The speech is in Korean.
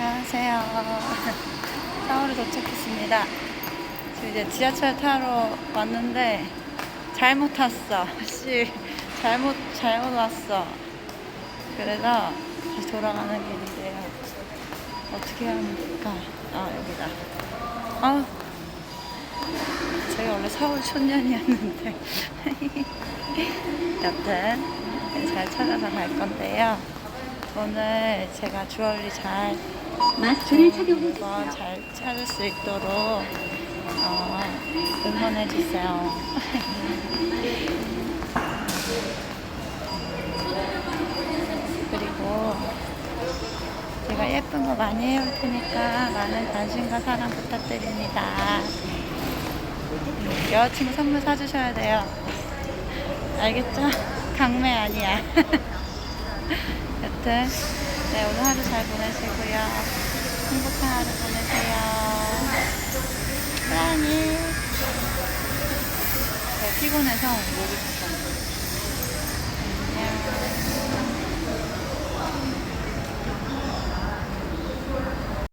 안녕하세요. 서울에 도착했습니다. 지금 이제 지하철 타러 왔는데 잘못 탔어. 씨, 잘못 잘못 왔어. 그래서 다시 돌아가는 길인데요. 어떻게 될까? 아 여기다. 아, 제가 원래 서울 촌년이었는데. 여튼 잘 찾아서 갈 건데요. 오늘 제가 주얼리 잘 마스크를 착용해 주세요. 잘 찾을 수 있도록 어, 응원해 주세요. 그리고 제가 예쁜 거 많이 해올 테니까 많은 관심과 사랑 부탁드립니다. 여자친구 선물 사주셔야 돼요. 알겠죠? 강매 아니야. 여튼 네 오늘 하루 잘 보내시고요. 행복한 하루 보내세요. 사랑해. 네, 피곤해서 목이 잠깐.